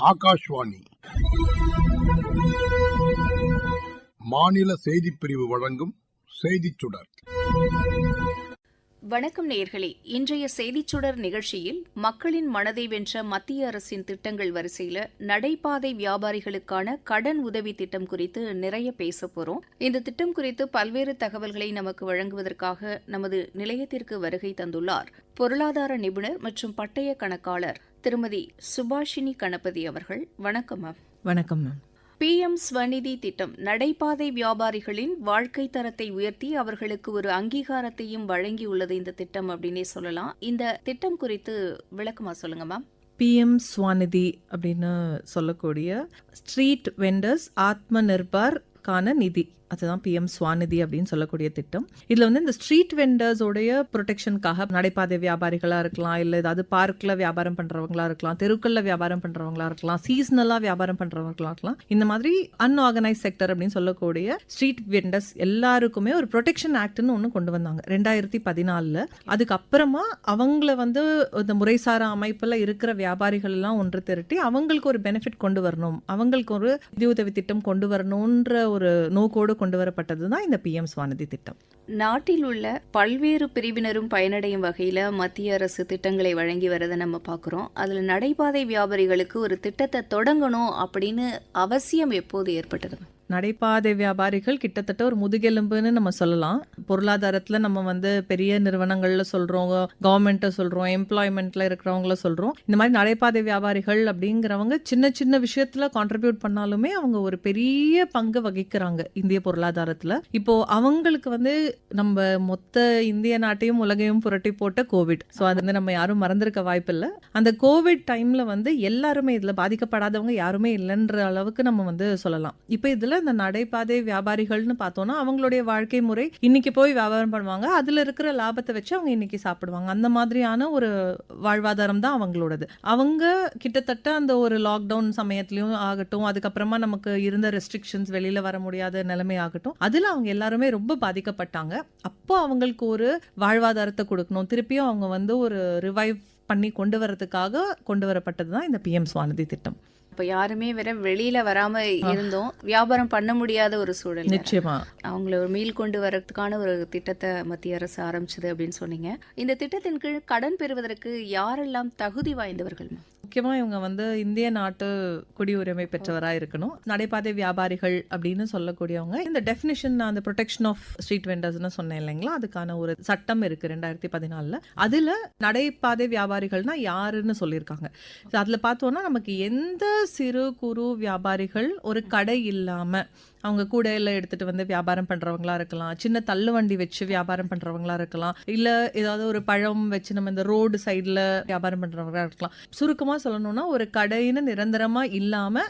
ஆகாஷ்வாணி. மாநில செய்திப் பிரிவு வழங்கும் செய்திச் சுடர் வணக்கம் நேயர்களே. இன்றைய செய்திச் சுடர் நிகழ்ச்சியில் மக்களின் மனதை வென்ற மத்திய அரசின் திட்டங்கள் வரிசையில நடைபாதை வியாபாரிகளுக்கான கடன் உதவி திட்டம் குறித்து நிறைய பேச போறோம். இந்த திட்டம் குறித்து பல்வேறு தகவல்களை நமக்கு வழங்குவதற்காக நமது நிலையத்திற்கு வருகை தந்துள்ளார் பொருளாதார நிபுணர் மற்றும் பட்டய கணக்காளர் திருமதி சுபாஷினி கணபதி அவர்கள். வணக்கம் மேம் வணக்கம் மேம் பிஎம் ஸ்வநிதி திட்டம் நடைபாதை வியாபாரிகளின் வாழ்க்கை தரத்தை உயர்த்தி அவர்களுக்கு ஒரு அங்கீகாரத்தையும் வழங்கியுள்ளது இந்த திட்டம் அப்படின்னே சொல்லலாம். இந்த திட்டம் குறித்து விளக்கமா சொல்லுங்க மேம் பிஎம் ஸ்வாநிதி அப்படின்னு சொல்லக்கூடிய ஸ்ட்ரீட் வெண்டர்ஸ் ஆத்ம நிர்பார்கான நிதி. அதுதான் பிஎம் சுவாநிதி அப்படின்னு சொல்லக்கூடிய திட்டம். இதில் வந்து இந்த ஸ்ட்ரீட் வெண்டர்ஸோடைய ப்ரொடெக்ஷனுக்காக நடைபாதை வியாபாரிகளாக இருக்கலாம் இல்லை ஏதாவது பார்க்கில் வியாபாரம் பண்ணுறவங்களா இருக்கலாம் தெருக்களில் வியாபாரம் பண்ணுறவங்களா இருக்கலாம் சீசனலாக வியாபாரம் பண்ணுறவங்களா இருக்கலாம். இந்த மாதிரி அன்ஆர்கனைஸ் செக்டர் அப்படின்னு சொல்லக்கூடிய ஸ்ட்ரீட் வெண்டர்ஸ் எல்லாருக்குமே ஒரு ப்ரொடெக்ஷன் ஆக்ட்னு ஒன்று கொண்டு வந்தாங்க ரெண்டாயிரத்தி பதினாலில். அதுக்கப்புறமா அவங்கள வந்து இந்த முறைசாரா அமைப்பில் இருக்கிற வியாபாரிகள் எல்லாம் ஒன்று திரட்டி அவங்களுக்கு ஒரு பெனிஃபிட் கொண்டு வரணும் அவங்களுக்கு ஒரு நிதியுதவி திட்டம் கொண்டு வரணுன்ற ஒரு நோக்கோடு கொண்டு வரப்பட்டது தான் இந்த பிஎம் ஸ்வாநிதி திட்டம். நாட்டில் உள்ள பல்வேறு பிரிவினரும் பயனடையும் வகையில் மத்திய அரசு திட்டங்களை வழங்கி வரதை நம்ம பார்க்குறோம். அதில் நடைபாதை வியாபாரிகளுக்கு ஒரு திட்டத்தை தொடங்கணும் அப்படின்னு அவசியம் எப்போது ஏற்பட்டது? நடைபாதை வியாபாரிகள் கிட்டத்தட்ட ஒரு முதுகெலும்புன்னு நம்ம சொல்லலாம். பொருளாதாரத்தில் நம்ம வந்து பெரிய நிறுவனங்களில் சொல்கிறோம் கவர்மெண்ட்டை சொல்கிறோம் எம்ப்ளாய்மெண்ட்டில் இருக்கிறவங்கள சொல்கிறோம் இந்த மாதிரி நடைபாதை வியாபாரிகள் அப்படிங்கிறவங்க சின்ன சின்ன விஷயத்தில் கான்ட்ரிபியூட் பண்ணாலுமே அவங்க ஒரு பெரிய பங்கு வகிக்கிறாங்க இந்திய பொருளாதாரத்தில். இப்போ அவங்களுக்கு வந்து நம்ம மொத்த இந்திய நாட்டையும் உலகையும் புரட்டி போட்ட கோவிட் ஸோ அது வந்து நம்ம யாரும் மறந்துருக்க வாய்ப்பில்லை. அந்த கோவிட் டைமில் வந்து எல்லாருமே இதில் பாதிக்கப்படாதவங்க யாருமே இல்லைன்ற அளவுக்கு நம்ம வந்து சொல்லலாம். இப்போ இதில் இந்த நடைபாதை வியாபாரிகள்னு பார்த்தோம்னா அவங்களுடைய வாழ்க்கை முறை இன்னைக்கு போய் வியாபாரம் பண்ணுவாங்க. அதுல இருக்கிற லாபத்தை வச்சு அவங்க இன்னைக்கு சாப்பிடுவாங்க. அந்த மாதிரியான ஒரு வாழ்வாதாரம் தான் அவங்களோடது. அவங்க கிட்டத்தட்ட அந்த ஒரு லாக்டவுன் சமயத்திலயும் ஆகட்டும் அதுக்கப்புறமா நமக்கு இருந்த ரெஸ்ட்ரிக்ஷன்ஸ் வெளியில வர முடியாத நிலைமை ஆகட்டும் அதுல அவங்க எல்லாருமே ரொம்ப பாதிக்கப்பட்டாங்க. அப்போ அவங்களுக்கு ஒரு வாழ்வாதாரத்தை கொடுக்கணும். திருப்பியும் அவங்க வந்து ஒரு ரிவைவ் பண்ணி கொண்டு வரதுக்காக கொண்டு வரப்பட்டது தான் இந்த பிஎம் சுவாநிதி திட்டம். இப்ப யாருமே வேற வெளியில வராம இருந்தோம். வியாபாரம் பண்ண முடியாத ஒரு சூழல் நிச்சயமா. அவங்கள ஒரு மீள் கொண்டு வரதுக்கான ஒரு திட்டத்தை மத்திய அரசு ஆரம்பிச்சது அப்படின்னு சொன்னீங்க. இந்த திட்டத்தின் கீழ் கடன் பெறுவதற்கு யாரெல்லாம் தகுதி வாய்ந்தவர்கள்? முக்கியமாக இவங்க வந்து இந்திய நாட்டு குடியுரிமை பெற்றவராக இருக்கணும். நடைபாதை வியாபாரிகள் அப்படின்னு சொல்லக்கூடியவங்க. இந்த டெஃபினிஷன் அந்த ப்ரொடெக்ஷன் ஆஃப் ஸ்ட்ரீட் வெண்டர்ஸ்னு சொன்னேன் இல்லைங்களா? அதுக்கான ஒரு சட்டம் இருக்கு ரெண்டாயிரத்தி பதினாலில். அதில் நடைபாதை வியாபாரிகள்னா யாருன்னு சொல்லியிருக்காங்க. அதில் பார்த்தோன்னா நமக்கு எந்த சிறு குறு வியாபாரிகள் ஒரு கடை இல்லாமல் அவங்க கூடையில எடுத்துட்டு வந்து வியாபாரம் பண்றவங்களா இருக்கலாம். சின்ன தள்ளு வண்டி வச்சு வியாபாரம் பண்றவங்களா இருக்கலாம். இல்ல ஏதாவது ஒரு பழம் வச்சு நம்ம இந்த ரோடு சைடில் வியாபாரம் பண்றவங்களா இருக்கலாம். சுருக்கமா சொல்லணும்னா ஒரு கடைன்னு நிரந்தரமா இல்லாம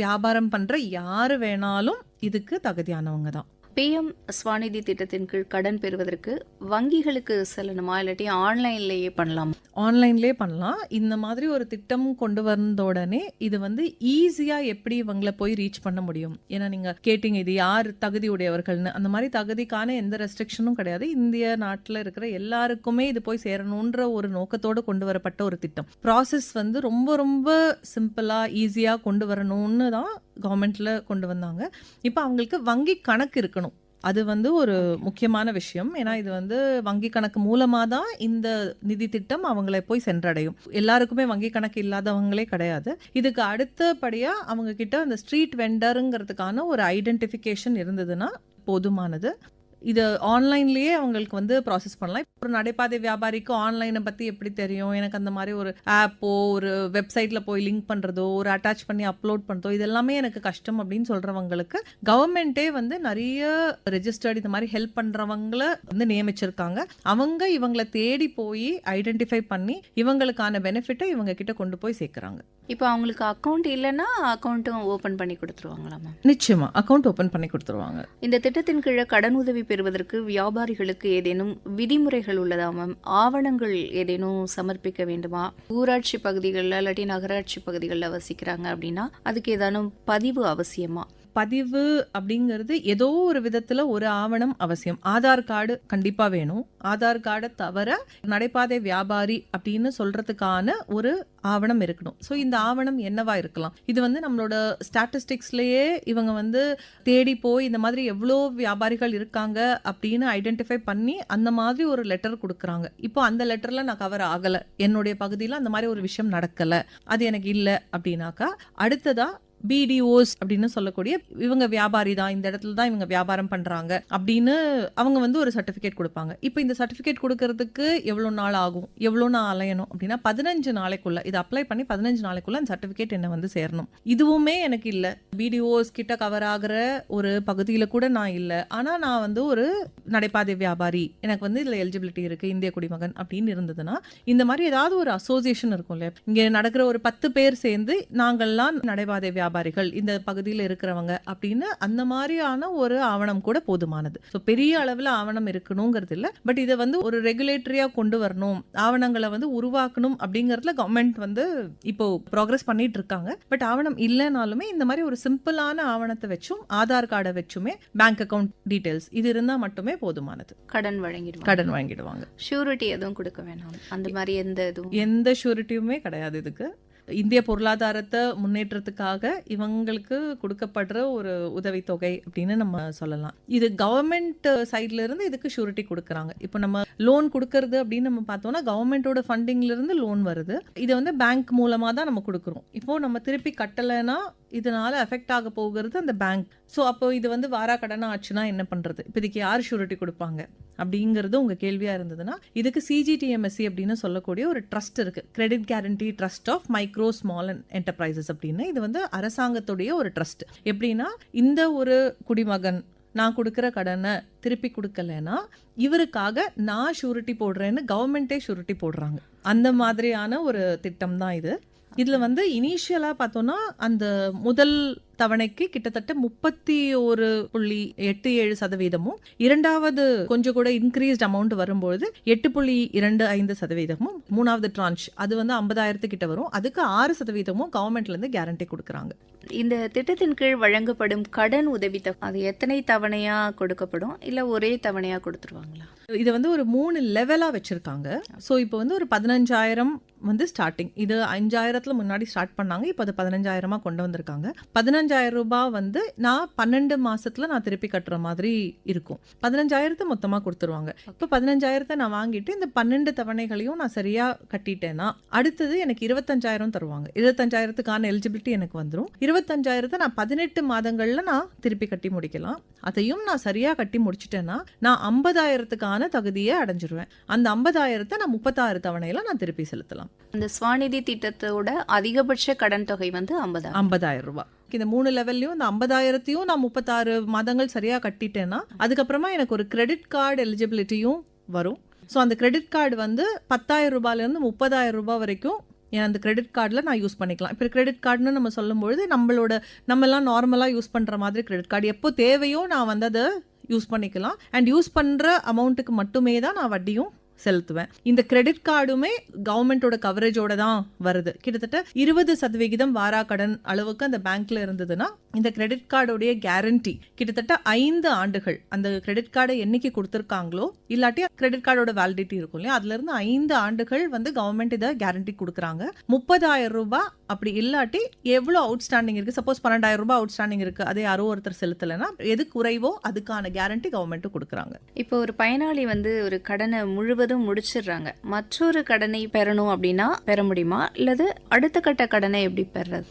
வியாபாரம் பண்ற யாரு வேணாலும் இதுக்கு தகுதியானவங்க தான். பிஎம் ஸ்வாநிதி திட்டத்தின் கீழ் கடன் பெறுவதற்கு வங்கிகளுக்கு செல்லணுமா? இல்லாட்டி ஆன்லைன்லேயே பண்ணலாம்? ஆன்லைன்லேயே பண்ணலாம். இந்த மாதிரி ஒரு திட்டம் கொண்டு வந்த உடனே இது வந்து ஈஸியாக எப்படி இவங்களை போய் ரீச் பண்ண முடியும்? ஏன்னா நீங்கள் கேட்டீங்க இது யார் தகுதி உடையவர்கள்னு. அந்த மாதிரி தகுதிக்கான எந்த ரெஸ்ட்ரிக்ஷனும் கிடையாது. இந்திய நாட்டில் இருக்கிற எல்லாருக்குமே இது போய் சேரணுன்ற ஒரு நோக்கத்தோடு கொண்டு வரப்பட்ட ஒரு திட்டம். ப்ராசஸ் வந்து ரொம்ப ரொம்ப சிம்பிளாக ஈஸியாக கொண்டு வரணும்னு தான் கவர்மெண்ட்டில் கொண்டு வந்தாங்க. இப்போ அவங்களுக்கு வங்கி கணக்கு இருக்கணும். அது வந்து ஒரு முக்கியமான விஷயம். ஏன்னா இது வந்து வங்கி கணக்கு மூலமாக தான் இந்த நிதி திட்டம் அவங்களை போய் சென்றடையும். எல்லாருக்குமே வங்கி கணக்கு இல்லாதவங்களே கிடையாது. இதுக்கு அடுத்தபடியா அவங்க கிட்ட அந்த ஸ்ட்ரீட் வெண்டருங்கிறதுக்கான ஒரு ஐடென்டிஃபிகேஷன் இருந்ததுன்னா போதுமானது. இது ஆன்லைன்லேயே அவங்களுக்கு வந்து ப்ராசஸ் பண்ணலாம். ஒரு நடைபாதை வியாபாரிக்கு ஆன்லைனை பற்றி எப்படி தெரியும்? எனக்கு அந்த மாதிரி ஒரு ஆப்போ ஒரு வெப்சைட்டில் போய் லிங்க் பண்ணுறதோ ஒரு அட்டாச் பண்ணி அப்லோட் பண்ணுறதோ இது எல்லாமே எனக்கு கஷ்டம் அப்படின்னு சொல்கிறவங்களுக்கு கவர்மெண்ட்டே வந்து நிறைய ரெஜிஸ்டர்ட் இந்த மாதிரி ஹெல்ப் பண்ணுறவங்கள வந்து நியமிச்சிருக்காங்க. அவங்க இவங்களை தேடி போய் ஐடென்டிஃபை பண்ணி இவங்களுக்கான பெனிஃபிட்டை இவங்க கிட்ட கொண்டு போய் சேர்க்குறாங்க. இப்போ அவங்களுக்கு அக்கவுண்ட் இல்லைன்னா அக்கவுண்ட்டும் ஓபன் பண்ணி கொடுத்துருவாங்களா மேம் நிச்சயமா அக்கவுண்ட் ஓபன் பண்ணி கொடுத்துருவாங்க. இந்த திட்டத்தின் கீழ் கடன் உதவி பெறுவதற்கு வியாபாரிகளுக்கு ஏதேனும் விதிமுறைகள் உள்ளதா மேம் ஆவணங்கள் ஏதேனும் சமர்ப்பிக்க வேண்டுமா? ஊராட்சி பகுதிகளில் இல்லாட்டி நகராட்சி பகுதிகளில் வசிக்கிறாங்க அப்படின்னா அதுக்கு ஏதானும் பதிவு அவசியமா? பதிவு அப்படிங்கிறது ஏதோ ஒரு விதத்துல ஒரு ஆவணம் அவசியம். ஆதார் கார்டு கண்டிப்பா வேணும். ஆதார் கார்டை தவிர நடைபாதை வியாபாரி அப்படின்னு சொல்றதுக்கான ஒரு ஆவணம் இருக்கணும். ஸோ இந்த ஆவணம் என்னவா இருக்கலாம்? இது வந்து நம்மளோட ஸ்டாட்டிஸ்டிக்ஸ்லயே இவங்க வந்து தேடி போய் இந்த மாதிரி எவ்வளோ வியாபாரிகள் இருக்காங்க அப்படின்னு ஐடென்டிஃபை பண்ணி அந்த மாதிரி ஒரு லெட்டர் கொடுக்குறாங்க. இப்போ அந்த லெட்டர்ல நான் கவர் ஆகலை. என்னுடைய பகுதியில் அந்த மாதிரி ஒரு விஷயம் நடக்கலை. அது எனக்கு இல்லை அப்படின்னாக்கா அடுத்ததா பிடிஓஸ் அப்படின்னு சொல்லக்கூடிய இவங்க வியாபாரி தான் இந்த இடத்துல தான் இவங்க வியாபாரம் பண்ணுறாங்க அப்படின்னு அவங்க வந்து ஒரு சர்டிஃபிகேட் கொடுப்பாங்க. இப்போ இந்த சர்டிஃபிகேட் கொடுக்கறதுக்கு எவ்வளோ நாள் ஆகும்? எவ்வளோ நாள் அலையணும்? அப்படின்னா பதினஞ்சு நாளைக்குள்ள இது அப்ளை பண்ணி பதினஞ்சு நாளைக்குள்ள அந்த சர்டிஃபிகேட் என்ன வந்து சேரணும். இதுவுமே எனக்கு இல்லை. பிடிஓஸ் கிட்ட கவர் ஆகிற ஒரு பகுதியில் கூட நான் இல்லை. ஆனால் நான் வந்து ஒரு நடைபாதை வியாபாரி. எனக்கு வந்து இதில் எலிஜிபிலிட்டி இருக்குது இந்திய குடிமகன் அப்படின்னு இருந்ததுன்னா இந்த மாதிரி ஏதாவது ஒரு அசோசியேஷன் இருக்கும் இல்லையா? இங்கே நடக்கிற ஒரு பத்து பேர் சேர்ந்து நாங்கள்லாம் நடைபாதை வியாபாரிகள் இந்த பகுதியில் இருக்கிறவங்க அப்படின்னு அந்த மாதிரியான ஒரு ஆவணம் கூட போதுமானது. ஸோ பெரிய அளவில் ஆவணம் இருக்கணுங்கிறது இல்லை. பட் இதை வந்து ஒரு ரெகுலேட்டரியா கொண்டு வரணும் ஆவணங்களை வந்து உருவாக்கணும் அப்படிங்கறதுல கவர்மெண்ட் வந்து இப்போ ப்ராக்ரஸ் பண்ணிட்டு இருக்காங்க. பட் ஆவணம் இல்லைனாலுமே இந்த மாதிரி ஒரு சிம்பிளான ஆவணத்தை வச்சும் ஆதார் கார்டை வச்சுமே பேங்க் அக்கவுண்ட் டீடைல்ஸ் இது இருந்தா மட்டுமே போதுமானது. கடன் வழங்கிடுவாங்க. கடன் வாங்கிடுவாங்க. ஷூரிட்டி எதுவும் கொடுக்க வேணாம். அந்த மாதிரி எந்த இதுவும்? எந்த ஷூரிட்டியுமே கிடையாது இதுக்கு. இந்திய பொருளாதாரத்தை முன்னேற்றத்துக்காக இவங்களுக்கு கொடுக்கப்படுற ஒரு உதவித்தொகை அப்படின்னு நம்ம சொல்லலாம். இது கவர்மெண்ட் சைட்ல இருந்து இதுக்கு ஷூரிட்டி கொடுக்குறாங்க. இப்போ நம்ம லோன் கொடுக்கறது அப்படின்னு நம்ம பார்த்தோம்னா கவர்மெண்டோட ஃபண்டிங்ல இருந்து லோன் வருது. இதை வந்து பேங்க் மூலமா தான் நம்ம கொடுக்குறோம். இப்போ நம்ம திருப்பி கட்டலைன்னா இதனால எஃபெக்ட் ஆக போகிறது அந்த பேங்க் ஸோ அப்போ இது வந்து வாரா கடனா ஆச்சுன்னா என்ன பண்றது? இப்போ இதுக்கு யார் ஷூரிட்டி கொடுப்பாங்க? அப்படிங்கிறது உங்கள் கேள்வியாக இருந்ததுன்னா இதுக்கு சிஜிடிஎம்எஸ்சி அப்படின்னு சொல்லக்கூடிய ஒரு ட்ரஸ்ட் இருக்குது credit guarantee trust of micro small and enterprises அப்படின்னு. இது வந்து அரசாங்கத்துடைய ஒரு ட்ரஸ்ட் எப்படின்னா இந்த ஒரு குடிமகன் நான் கொடுக்குற கடனை திருப்பி கொடுக்கலன்னா இவருக்காக நான் ஷூரிட்டி போடுறேன்னு கவர்மெண்ட்டே ஷூரிட்டி போடுறாங்க. அந்த மாதிரியான ஒரு திட்டம் தான் இது. இதுல வந்து இனிஷியலா பார்த்தோம்னா அந்த முதல் தவணைக்கு கிட்டத்தட்ட முப்பத்தி ஒரு புள்ளி எட்டு ஏழு சதவீதமும் இரண்டாவது கொஞ்சம் கூட இன்க்ரீஸ்ட் அமௌண்ட் வரும்பொழுது எட்டு புள்ளி இரண்டு ஐந்து சதவீதமும் மூணாவது ட்ரான்ச் அது வந்து ஐம்பதாயிரத்து கிட்ட வரும். அதுக்கு ஆறு சதவீதமும் கவர்மெண்ட்ல இருந்து கேரண்டி கொடுக்குறாங்க. இந்த திட்டத்தின் கீழ் வழங்கப்படும் கடன் உதவி அது எத்தனை தவணையா கொடுக்கப்படும்? இல்ல ஒரே தவணையா கொடுத்துருவாங்களா? இது வந்து ஒரு மூணு லெவலா வச்சிருக்காங்க. ஸோ இப்போ வந்து ஒரு பதினஞ்சாயிரம் வந்து ஸ்டார்டிங் இது அஞ்சாயிரத்தில் முன்னாடி ஸ்டார்ட் பண்ணாங்க இப்போ அது பதினஞ்சாயிரமாக கொண்டு வந்திருக்காங்க. பதினஞ்சாயிரம் ரூபாய் வந்து நான் பன்னெண்டு மாதத்தில் நான் திருப்பி கட்டுற மாதிரி இருக்கும். பதினஞ்சாயிரத்தை மொத்தமாக கொடுத்துருவாங்க. இப்போ பதினஞ்சாயிரத்தை நான் வாங்கிட்டு இந்த பன்னெண்டு தவணைகளையும் நான் சரியாக கட்டிட்டேன்னா அடுத்தது எனக்கு இருபத்தஞ்சாயிரம் தருவாங்க. இருபத்தஞ்சாயிரத்துக்கான எலிஜிபிலிட்டி எனக்கு வந்துடும் இருபத்தஞ்சாயிரத்தை நான் பதினெட்டு மாதங்களில் நான் திருப்பி கட்டி முடிக்கலாம். அதையும் நான் சரியாக கட்டி முடிச்சிட்டேன்னா நான் ஐம்பதாயிரத்துக்கான தகுதியை அடைஞ்சிருவேன். அந்த ஐம்பதாயிரத்தை நான் முப்பத்தாறு தவணையில் நான் திருப்பி செலுத்தலாம். இந்த ஸ்வாநிதி திட்டத்தோட அதிகபட்ச கடன் தொகை வந்து ஐம்பதாயிரம். ஐம்பதாயிரம் ரூபாய். இந்த மூணு லெவல்லையும் இந்த ஐம்பதாயிரத்தையும் நான் முப்பத்தாறு மாதங்கள் சரியாக கட்டிட்டேன்னா அதுக்கப்புறமா எனக்கு ஒரு கிரெடிட் கார்டு எலிஜிபிலிட்டியும் வரும். ஸோ அந்த கிரெடிட் கார்டு வந்து பத்தாயிரம் ரூபாயிலேருந்து முப்பதாயிரம் ரூபாய் வரைக்கும் என் அந்த கிரெடிட் கார்டில் நான் யூஸ் பண்ணிக்கலாம். இப்போ கிரெடிட் கார்டுன்னு நம்ம சொல்லும்பொழுது நம்மளோட நம்மலாம் நார்மலாக யூஸ் பண்ணுற மாதிரி கிரெடிட் கார்டு எப்போ தேவையோ நான் வந்து அதை யூஸ் பண்ணிக்கலாம். அண்ட் யூஸ் பண்ணுற அமௌண்ட்டுக்கு மட்டுமே தான் நான் வட்டியும் செலுத்துவேன். இந்த கிரெடிட் கார்டுமே கவர்மெண்டோட கவரேஜோட தான் வருது. கிட்டத்தட்ட இருபது சதவிகிதம் வாரா கடன் அளவுக்கு அந்த பேங்க்ல இருந்ததுன்னா இந்த கிரெடிட் கார்டோடைய கேரண்டி கிட்டத்தட்ட ஐந்து ஆண்டுகள் அந்த கிரெடிட் கார்டை என்னைக்கு கொடுத்துருக்காங்களோ இல்லாட்டி கிரெடிட் கார்டோட வேலிடிட்டி இருக்கும் இல்லையா? அதுல இருந்து ஐந்து ஆண்டுகள் வந்து கவர்மெண்ட் இதை கேரண்டி கொடுக்குறாங்க. முப்பதாயிரம் ரூபாய் அப்படி இல்லாட்டி எவ்வளோ அவுட்ஸ்டாண்டிங் இருக்கு? சப்போஸ் பன்னெண்டாயிரம் ரூபாய் அவுட்ஸ்டாண்டிங் இருக்கு. அதே யாரோ ஒருத்தர் செலுத்தலைன்னா எது குறைவோ அதுக்கான கேரண்டி கவர்மெண்ட் கொடுக்குறாங்க. இப்போ ஒரு பயனாளி வந்து ஒரு கடனை முழுவதும் முடிச்சிடுறாங்க. மற்றொரு கடனை பெறணும் அப்படின்னா பெற முடியுமா? இல்லது அடுத்த கட்ட கடனை எப்படி பெறது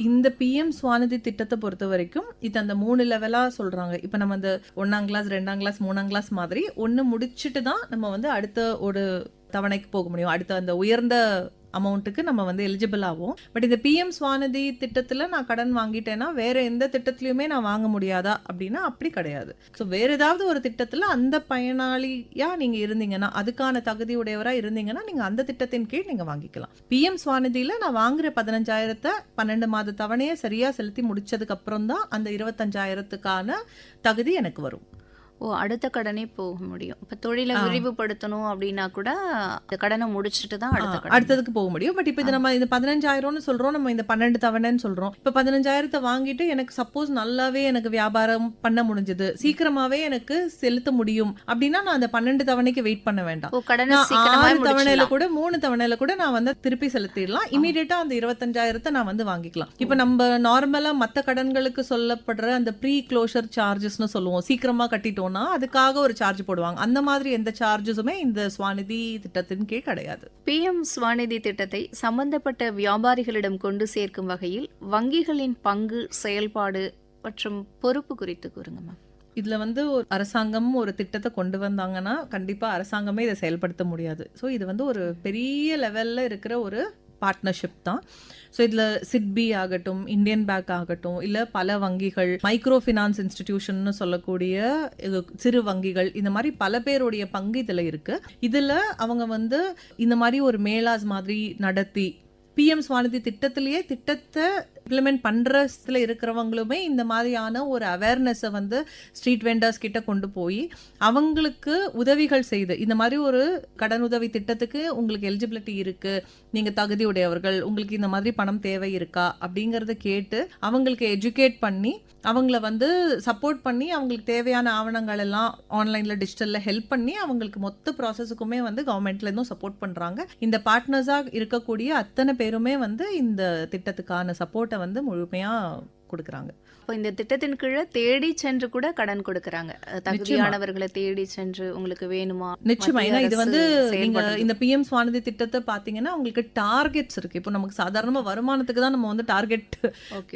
இந்த பிஎம் சுவாநிதி திட்டத்தை பொறுத்த வரைக்கும் இது அந்த மூணு லெவலாக சொல்கிறாங்க இப்போ நம்ம அந்த ஒன்றாம் கிளாஸ் ரெண்டாம் கிளாஸ் மூணாம் கிளாஸ் மாதிரி ஒன்று முடிச்சுட்டு தான் நம்ம வந்து அடுத்த ஒரு தவணைக்கு போக முடியும். அடுத்த அந்த உயர்ந்த அமௌண்ட்டுக்கு நம்ம வந்து எலிஜிபிள் ஆகும் பட் இந்த பிஎம் சுவாநிதி திட்டத்தில் நான் கடன் வாங்கிட்டேன்னா வேற எந்த திட்டத்துலையுமே நான் வாங்க முடியாதா அப்படின்னா அப்படி கிடையாது. ஸோ வேற ஏதாவது ஒரு திட்டத்தில் அந்த பயனாளியாக நீங்கள் இருந்தீங்கன்னா அதுக்கான தகுதி உடையவராக இருந்தீங்கன்னா நீங்கள் அந்த திட்டத்தின் கீழ் நீங்கள் வாங்கிக்கலாம். பிஎம் சுவாநிதியில நான் வாங்குற பதினஞ்சாயிரத்தை பன்னெண்டு மாத தவணையை சரியாக செலுத்தி முடிச்சதுக்கு அப்புறம் தான் அந்த இருபத்தஞ்சாயிரத்துக்கான தகுதி எனக்கு வரும். ஓ அடுத்த கடனே போக முடியும். இப்ப தொழிலை. விரிவுபடுத்தணும் அப்படின்னா கூட இந்த கடனை முடிச்சிட்டு தான் அடுத்த அடுத்ததுக்கு போக முடியும். பட் இப்போ இது நம்ம இந்த பதினஞ்சாயிரம்னு சொல்றோம். நம்ம இந்த பன்னெண்டு தவணைன்னு சொல்றோம். இப்போ பதினஞ்சாயிரத்தை வாங்கிட்டு எனக்கு சப்போஸ் நல்லாவே எனக்கு வியாபாரம் பண்ண முடிஞ்சது. சீக்கிரமாவே எனக்கு செலுத்த முடியும். அப்படின்னா நான் அந்த பன்னெண்டு தவணைக்கு வெயிட் பண்ண வேண்டாம். ஆறு தவணையில கூட மூணு தவணையில கூட நான் வந்து திருப்பி செலுத்திடலாம். இமீடியட்டா அந்த இருபத்தஞ்சாயிரத்தை நான் வந்து வாங்கிக்கலாம். இப்போ நம்ம நார்மலா மத்த கடன்களுக்கு சொல்லப்படுற அந்த ப்ரீ க்ளோஷர் சார்ஜஸ்னு சொல்லுவோம். சீக்கிரமா கட்டிட்டோம்னா அதுக்காக ஒரு சார்ஜ் போடுவாங்க. அந்த மாதிரி எந்த சார்ஜஸுமே இந்த ஸ்வாநிதி திட்டத்தின் கீழ் கிடையாது. பிஎம் ஸ்வாநிதி திட்டத்தை சம்பந்தப்பட்ட வியாபாரிகளிடம் கொண்டு சேர்க்கும் வகையில் வங்கிகளின் பங்கு செயல்பாடு மற்றும் பொறுப்பு குறித்து கூறுங்க மேம். இதுல வந்து ஒரு அரசாங்கம் ஒரு திட்டத்தை கொண்டு வந்தாங்கன்னா கண்டிப்பா அரசாங்கமே இதை செயல்படுத்த முடியாது. ஸோ இது வந்து ஒரு பெரிய லெவல்ல இருக்கிற ஒரு பார்ட்னர்ஷிப் தான். ஸோ இதில் சிட்பி ஆகட்டும் இந்தியன் பேங்க் ஆகட்டும் இல்லை பல வங்கிகள் மைக்ரோ ஃபினான்ஸ் இன்ஸ்டிடியூஷன்னு சொல்லக்கூடிய இது சிறு வங்கிகள் இந்த மாதிரி பல பேருடைய பங்கு இதில் இருக்குது இதில் அவங்க வந்து இந்த மாதிரி ஒரு மேலாஸ் மாதிரி நடத்தி பிஎம் ஸ்வாநிதி திட்டத்திலேயே திட்டத்தை இம்ப்ளிமெண்ட் பண்ணுறதுல இருக்கிறவங்களுமே இந்த மாதிரியான ஒரு அவேர்னஸை வந்து ஸ்ட்ரீட் வெண்டர்ஸ் கிட்ட கொண்டு போய் அவங்களுக்கு உதவிகள் செய்து இந்த மாதிரி ஒரு கடன் உதவி திட்டத்துக்கு உங்களுக்கு எலிஜிபிலிட்டி இருக்குது நீங்கள் தகுதி உடையவர்கள் உங்களுக்கு இந்த மாதிரி பணம் தேவை இருக்கா அப்படிங்கிறத கேட்டு அவங்களுக்கு எஜுகேட் பண்ணி அவங்கள வந்து சப்போர்ட் பண்ணி அவங்களுக்கு தேவையான ஆவணங்கள் எல்லாம் ஆன்லைனில் டிஜிட்டலில் ஹெல்ப் பண்ணி அவங்களுக்கு மொத்த ப்ராசஸுக்குமே வந்து கவர்மெண்ட்லேருந்தும் சப்போர்ட் பண்ணுறாங்க இந்த பார்ட்னர்ஸாக இருக்கக்கூடிய அத்தனை பேருமே வந்து இந்த திட்டத்துக்கான சப்போர்ட்டை வந்து முழுமையாக கொடுக்குறாங்க. இப்போ இந்த திட்டத்தின் கீழே தேடி சென்று கூட கடன் கொடுக்கறாங்க. தகுதியானவர்களை தேடி சென்று உங்களுக்கு வேணுமா? நிச்சயமா. ஏன்னா இது வந்து நீங்க. இந்த பிஎம் ஸ்வாநிதி திட்டத்தை பாத்தீங்கன்னா உங்களுக்கு டார்கெட்ஸ் இருக்கு. இப்போ நமக்கு சாதாரணமா வருமானத்துக்கு தான் நம்ம வந்து டார்கெட்.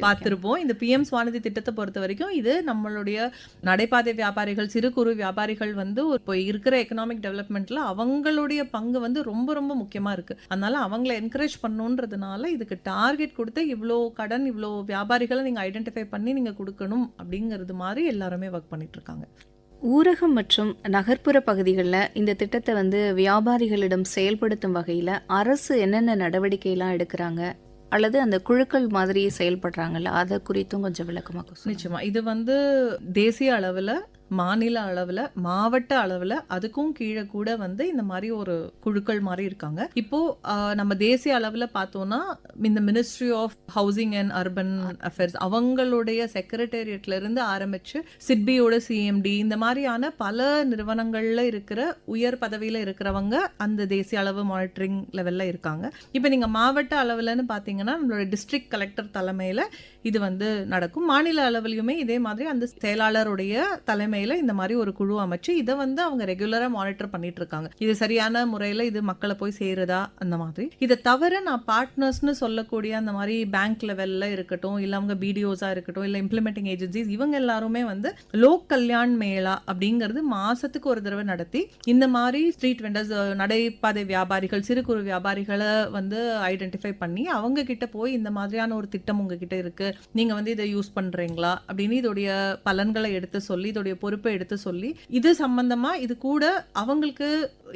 பார்த்திருப்போம் இந்த பிஎம் ஸ்வாநிதி திட்டத்தை பொறுத்த வரைக்கும் இது நம்மளுடைய நடைபாதை வியாபாரிகள் சிறு குறு வியாபாரிகள் வந்து ஒரு- இப்போ இருக்கிற எக்கனாமிக் டெவலப்மெண்ட்ல அவங்களுடைய பங்கு வந்து ரொம்ப ரொம்ப முக்கியமா இருக்கு. அதனால அவங்கள என்கரேஜ் பண்ணுன்றதுனால இதுக்கு டார்கெட் கொடுத்து இவ்வளோ கடன் இவ்வளோ வியாபாரிகளை நீங்க ஐடென்டிஃபை பண்ணி நீங்க கொடுக்கணும் அப்படிங்கிறது மாதிரி எல்லாருமே ஒர்க் பண்ணிட்டு இருக்காங்க ஊரகம் மற்றும் நகர்ப்புற பகுதிகளில் இந்த திட்டத்தை வந்து வியாபாரிகளிடம் செயல்படுத்தும் வகையில் அரசு என்னென்ன நடவடிக்கையெல்லாம் எடுக்கிறாங்க? அல்லது அந்த குழுக்கள் மாதிரி செயல்படுறாங்கல்ல? அதை குறித்தும் கொஞ்சம் விளக்கமாக சொல்லுங்க. நிச்சயமா. இது வந்து தேசிய அளவுல மாநில அளவுல மாவட்ட அளவுல அதுக்கும் கீழே கூட வந்து இந்த மாதிரி ஒரு குழுக்கள் மாதிரி இருக்காங்க. இப்போ நம்ம தேசிய அளவுல பார்த்தோம்னா இந்த ministry of housing and urban affairs அவங்களுடைய செக்ரட்டேரியட்ல இருந்து ஆரம்பிச்சு சிட்பியோட சிஎம்டி இந்த மாதிரியான பல நிறுவனங்கள்ல இருக்கிற உயர் பதவியில இருக்கிறவங்க அந்த தேசிய அளவு மானிட்டரிங் லெவல்ல இருக்காங்க. இப்போ நீங்க மாவட்ட அளவுலன்னு பார்த்தீங்கன்னா நம்மளோட டிஸ்ட்ரிக்ட் கலெக்டர் தலைமையில இது வந்து நடக்கும். மாநில அளவுலயுமே இதே மாதிரி அந்த செயலாளருடைய தலைமை தலைமையில் இந்த மாதிரி ஒரு குழு அமைச்சு இதை வந்து அவங்க ரெகுலரா மானிட்டர் பண்ணிட்டு இருக்காங்க இது சரியான முறையில இது மக்களை போய் சேருதா? அந்த மாதிரி. இதை தவிர நான் பார்ட்னர்ஸ்னு சொல்லக்கூடிய அந்த மாதிரி பேங்க் லெவல்ல இருக்கட்டும் இல்ல அவங்க பிடிஓஸா இருக்கட்டும் இல்ல இம்ப்ளிமெண்டிங் ஏஜென்சிஸ் இவங்க எல்லாருமே வந்து லோக் கல்யாண் மேளா அப்படிங்கிறது மாசத்துக்கு ஒரு தடவை நடத்தி இந்த மாதிரி ஸ்ட்ரீட் வெண்டர்ஸ் நடைபாதை வியாபாரிகள் சிறு குறு வியாபாரிகளை வந்து ஐடென்டிஃபை பண்ணி அவங்க கிட்ட போய் இந்த மாதிரியான ஒரு திட்டம் உங்ககிட்ட இருக்கு நீங்க வந்து இதை யூஸ் பண்றீங்களா? அப்படின்னு இதோடைய பலன்களை எடுத்து சொல்லி இதோடைய பொறுப்பை எடுத்து சொல்லி இது சம்பந்தமா இது கூட அவங்களுக்கு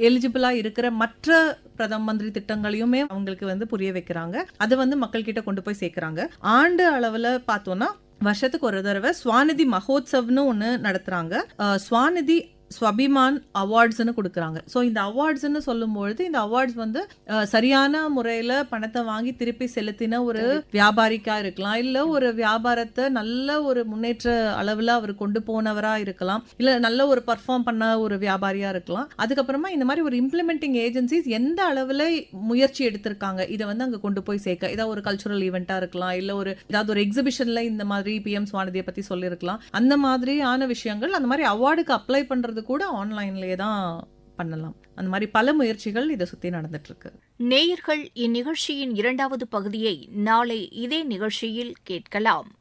எலிஜிபிளா இருக்கிற மற்ற பிரதம மந்திரி திட்டங்களையுமே அவங்களுக்கு வந்து புரிய வைக்கிறாங்க. அதை வந்து மக்கள் கிட்ட கொண்டு போய் சேர்க்குறாங்க. ஆண்டு அளவுல பார்த்தோம்னா வருஷத்துக்கு ஒரு தடவை ஸ்வாநிதி மகோத்சவ்னு ஒன்று நடத்துகிறாங்க சுவாநிதி ஸ்வாநிதி ஸ்வபிமான் அவார்ட்ஸ்னு கொடுக்குறாங்க. ஸோ இந்த அவார்ட்ஸ்னு சொல்லும்பொழுது இந்த அவார்ட்ஸ் வந்து சரியான முறையில் பணத்தை வாங்கி திருப்பி செலுத்தின ஒரு வியாபாரிக்கா இருக்கலாம். இல்லை ஒரு வியாபாரத்தை நல்ல ஒரு முன்னேற்ற அளவில் அவர் கொண்டு போனவரா இருக்கலாம். இல்லை நல்ல ஒரு பர்ஃபார்ம் பண்ண ஒரு வியாபாரியா இருக்கலாம். அதுக்கப்புறமா இந்த மாதிரி ஒரு இம்ப்ளிமெண்டிங் ஏஜென்சிஸ் எந்த அளவில் முயற்சி எடுத்திருக்காங்க? இதை வந்து அங்கே கொண்டு போய் சேர்க்க. ஏதாவது ஒரு கல்ச்சுரல் ஈவெண்ட்டாக இருக்கலாம். இல்லை ஒரு ஏதாவது ஒரு எக்ஸிபிஷன்ல இந்த மாதிரி பிஎம் சுவாநிதியை பற்றி சொல்லியிருக்கலாம். அந்த மாதிரியான விஷயங்கள் அந்த மாதிரி அவார்டுக்கு அப்ளை பண்ணுறது கூட ஆன்லைன்லேயே தான் பண்ணலாம். அந்த மாதிரி பல முயற்சிகள் இதை சுற்றி நடந்துட்டுருக்கு. நேயர்கள் இந்நிகழ்ச்சியின் இரண்டாவது பகுதியை நாளை இதே நிகழ்ச்சியில் கேட்கலாம்.